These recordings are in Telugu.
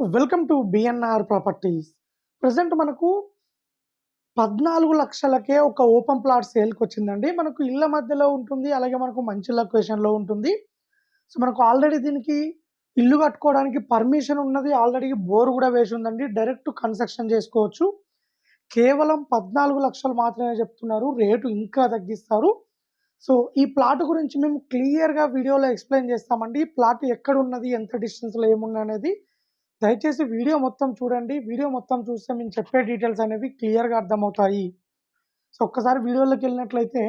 Welcome to BNR properties present మనకు పద్నాలుగు లక్షలకే ఒక ఓపెన్ ప్లాట్ సేల్కి వచ్చిందండి. మనకు ఇళ్ళ మధ్యలో ఉంటుంది అలాగే మనకు మంచి లొకేషన్లో ఉంటుంది. సో మనకు ఆల్రెడీ దీనికి ఇల్లు కట్టుకోవడానికి పర్మిషన్ ఉన్నది. ఆల్రెడీ బోర్ కూడా వేసి ఉందండి. డైరెక్ట్ కన్స్ట్రక్షన్ చేసుకోవచ్చు. కేవలం పద్నాలుగు లక్షలు మాత్రమే చెప్తున్నారు. రేటు ఇంకా తగ్గిస్తారు. సో ఈ ప్లాట్ గురించి మేము క్లియర్గా వీడియోలో ఎక్స్ప్లెయిన్ చేస్తామండి. ఈ ప్లాట్ ఎక్కడ ఉన్నది ఎంత డిస్టెన్స్లో ఏముంది అనేది. దయచేసి వీడియో మొత్తం చూడండి. వీడియో మొత్తం చూస్తే మేము చెప్పే డీటెయిల్స్ అనేవి క్లియర్గా అర్థమవుతాయి. సో ఒక్కసారి వీడియోలోకి వెళ్ళినట్లయితే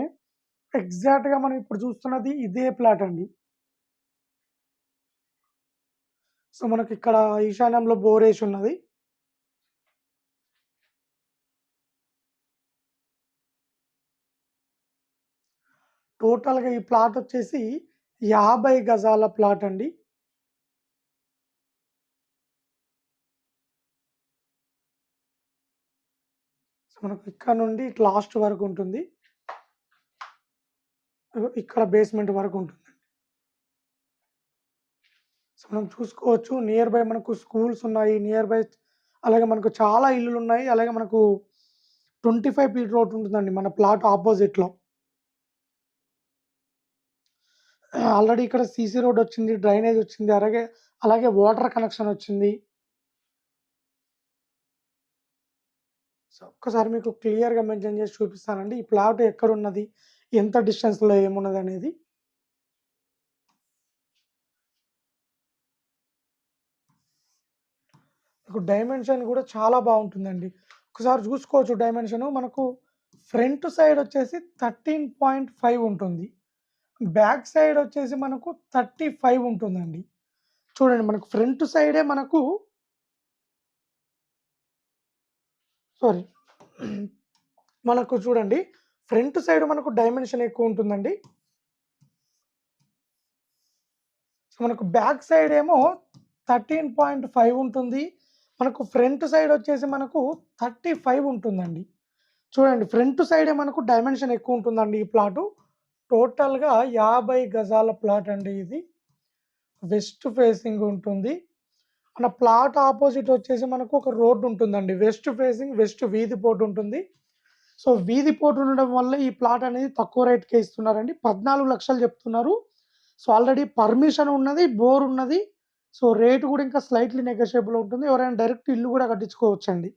ఎగ్జాక్ట్గా మనం ఇప్పుడు చూస్తున్నది ఇదే ప్లాట్ అండి. సో మనకి ఇక్కడ ఈశాన్యంలో బోర్ వేసి ఉన్నది. టోటల్గా ఈ ప్లాట్ వచ్చేసి యాభై గజాల ప్లాట్ అండి సో మనకు ఇక్కడ నుండి లాస్ట్ వరకు ఉంటుంది. ఇక్కడ బేస్మెంట్ వరకు ఉంటుంది. సో మనం చూసుకోవచ్చు నియర్ బై మనకు స్కూల్స్ ఉన్నాయి నియర్ బై అలాగే మనకు చాలా ఇల్లులు ఉన్నాయి అలాగే మనకు ట్వంటీ ఫైవ్ ఫీట్ రోడ్ ఉంటుందండి మన ప్లాట్ ఆపోజిట్లో ఆల్రెడీ ఇక్కడ సీసీ రోడ్ వచ్చింది డ్రైనేజ్ వచ్చింది అలాగే అలాగే వాటర్ కనెక్షన్ వచ్చింది. సో ఒక్కసారి మీకు క్లియర్గా మెన్షన్ చేసి చూపిస్తానండి. ఈ ప్లాట్ ఎక్కడ ఉన్నది ఎంత డిస్టెన్స్లో ఏమున్నది అనేది? మీకు డైమెన్షన్ కూడా చాలా బాగుంటుందండి. ఒకసారి చూసుకోవచ్చు డైమెన్షన్. మనకు ఫ్రంట్ సైడ్ వచ్చేసి థర్టీన్ పాయింట్ ఫైవ్ ఉంటుంది. బ్యాక్ సైడ్ వచ్చేసి మనకు థర్టీ ఫైవ్ ఉంటుందండి. చూడండి మనకు ఫ్రంట్ సైడే మనకు సారీ మనకు చూడండి ఫ్రంట్ సైడ్ మనకు డైమెన్షన్ ఎక్కువ ఉంటుందండి. సో మనకు బ్యాక్ సైడ్ ఏమో థర్టీన్ పాయింట్ ఫైవ్ ఉంటుంది. మనకు ఫ్రంట్ సైడ్ వచ్చేసి మనకు థర్టీ ఫైవ్ ఉంటుందండి. చూడండి ఫ్రంట్ సైడే మనకు డైమెన్షన్ ఎక్కువ ఉంటుందండి ఈ ప్లాటు. టోటల్గా యాభై గజాల ప్లాట్ అండి ఇది. వెస్ట్ ఫేసింగ్ ఉంటుంది. మన ప్లాట్ ఆపోజిట్ వచ్చేసి మనకు ఒక రోడ్డు ఉంటుందండి. వెస్ట్ ఫేసింగ్ వెస్ట్ వీధి పోటు ఉంటుంది. సో వీధి పోటు ఉండడం వల్ల ఈ ప్లాట్ అనేది తక్కువ రేట్కే ఇస్తున్నారండి. పద్నాలుగు లక్షలు చెప్తున్నారు. సో ఆల్రెడీ పర్మిషన్ ఉన్నది బోర్ ఉన్నది. సో రేటు కూడా ఇంకా స్లైట్లీ నెగోషియబుల్ ఉంటుంది. ఎవరైనా డైరెక్ట్ ఇల్లు కూడా కట్టించుకోవచ్చండి.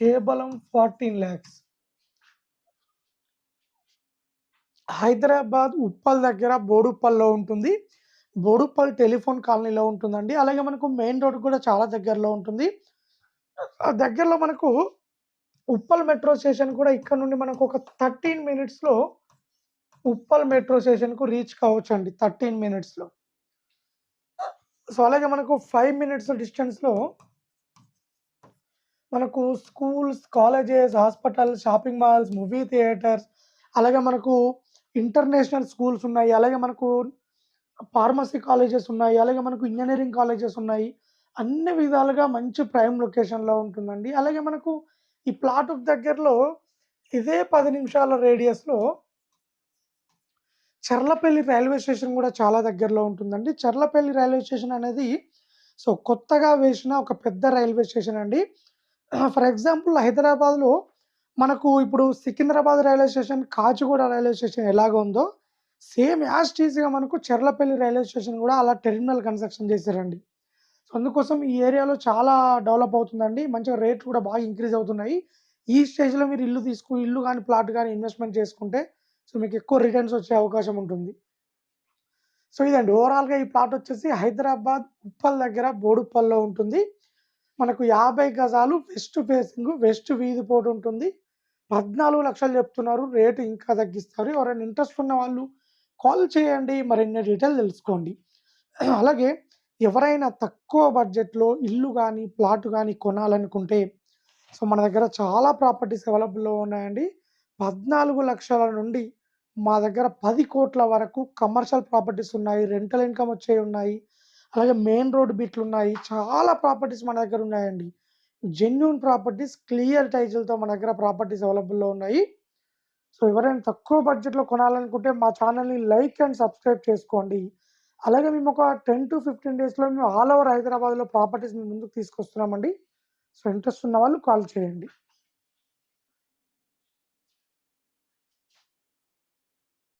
కేవలం ఫార్టీన్ ల్యాక్స్. హైదరాబాద్ ఉప్పల్ దగ్గర బోడుప్పల్లో ఉంటుంది. బోడుప్పల్ టెలిఫోన్ కాలనీలో ఉంటుందండి. అలాగే మనకు మెయిన్ రోడ్ కూడా చాలా దగ్గరలో ఉంటుంది. ఆ దగ్గరలో మనకు ఉప్పల్ మెట్రో స్టేషన్ కూడా ఇక్కడ నుండి మనకు ఒక థర్టీన్ మినిట్స్లో ఉప్పల్ మెట్రో స్టేషన్కు రీచ్ కావచ్చు అండి థర్టీన్ మినిట్స్లో సో అలాగే మనకు ఫైవ్ మినిట్స్ డిస్టెన్స్లో మనకు schools colleges hospitals shopping malls movie theatres అలాగే మనకు ఇంటర్నేషనల్ స్కూల్స్ ఉన్నాయి. అలాగే మనకు ఫార్మసీ కాలేజెస్ ఉన్నాయి అలాగే మనకు ఇంజనీరింగ్ కాలేజెస్ ఉన్నాయి. అన్ని విధాలుగా మంచి ప్రైమ్ లొకేషన్లో ఉంటుందండి. అలాగే మనకు ఈ ప్లాట్ దగ్గరలో ఇదే పది నిమిషాల రేడియస్లో చర్లపల్లి రైల్వే స్టేషన్ కూడా చాలా దగ్గరలో ఉంటుందండి. చర్లపల్లి రైల్వే స్టేషన్ అనేది సో కొత్తగా వేసిన ఒక పెద్ద రైల్వే స్టేషన్ అండి. ఫర్ ఎగ్జాంపుల్ హైదరాబాద్లో మనకు ఇప్పుడు Secunderabad railway station Kacheguda railway station ఎలాగ ఉందో సేమ్ యాజ్ టీజ్గా మనకు చెర్లపల్లి రైల్వే స్టేషన్ కూడా అలా టెర్మినల్ కన్స్ట్రక్షన్ చేశారండి. సో అందుకోసం ఈ ఏరియాలో చాలా డెవలప్ అవుతుందండి. మంచిగా రేట్లు కూడా బాగా ఇంక్రీజ్ అవుతున్నాయి. ఈ స్టేజ్లో మీరు ఇల్లు తీసుకు ఇల్లు కానీ ప్లాట్ కానీ ఇన్వెస్ట్మెంట్ చేసుకుంటే సో మీకు ఎక్కువ రిటర్న్స్ వచ్చే అవకాశం ఉంటుంది. సో ఇదండి. ఓవరాల్గా ఈ ప్లాట్ వచ్చేసి హైదరాబాద్ ఉప్పల్ దగ్గర బోడుప్పల్లో ఉంటుంది. మనకు యాభై గజాలు వెస్ట్ ఫేసింగ్ వెస్ట్ వీధి పోటు ఉంటుంది. పద్నాలుగు లక్షలు చెప్తున్నారు. రేటు ఇంకా తగ్గిస్తారు. ఎవరైనా ఇంట్రెస్ట్ ఉన్న వాళ్ళు కాల్ చేయండి మరిన్ని డీటెయిల్ తెలుసుకోండి. అలాగే ఎవరైనా తక్కువ బడ్జెట్లో ఇల్లు కానీ ప్లాట్ కానీ కొనాలనుకుంటే సో మన దగ్గర చాలా ప్రాపర్టీస్ అవైలబుల్లో ఉన్నాయండి. పద్నాలుగు లక్షల నుండి మా దగ్గర పది కోట్ల వరకు కమర్షియల్ ప్రాపర్టీస్ ఉన్నాయి రెంటల్ ఇన్కమ్ వచ్చేవి ఉన్నాయి అలాగే మెయిన్ రోడ్ బిట్లు ఉన్నాయి చాలా ప్రాపర్టీస్ మన దగ్గర ఉన్నాయండి. జెన్యున్ ప్రాపర్టీస్ క్లియర్ టైటిల్తో మన దగ్గర ప్రాపర్టీస్ అవైలబుల్లో ఉన్నాయి. సో ఎవరైనా తక్కువ బడ్జెట్లో కొనాలనుకుంటే మా ఛానల్ని లైక్ అండ్ సబ్స్క్రైబ్ చేసుకోండి అలాగే మేము ఒక 10-15 డేస్‌లో మేము ఆల్ ఓవర్ హైదరాబాద్‌లో ప్రాపర్టీస్ మేము ముందుకు తీసుకొస్తున్నామండి. సో, ఇంట్రెస్ట్ ఉన్న వాళ్ళు కాల్ చేయండి.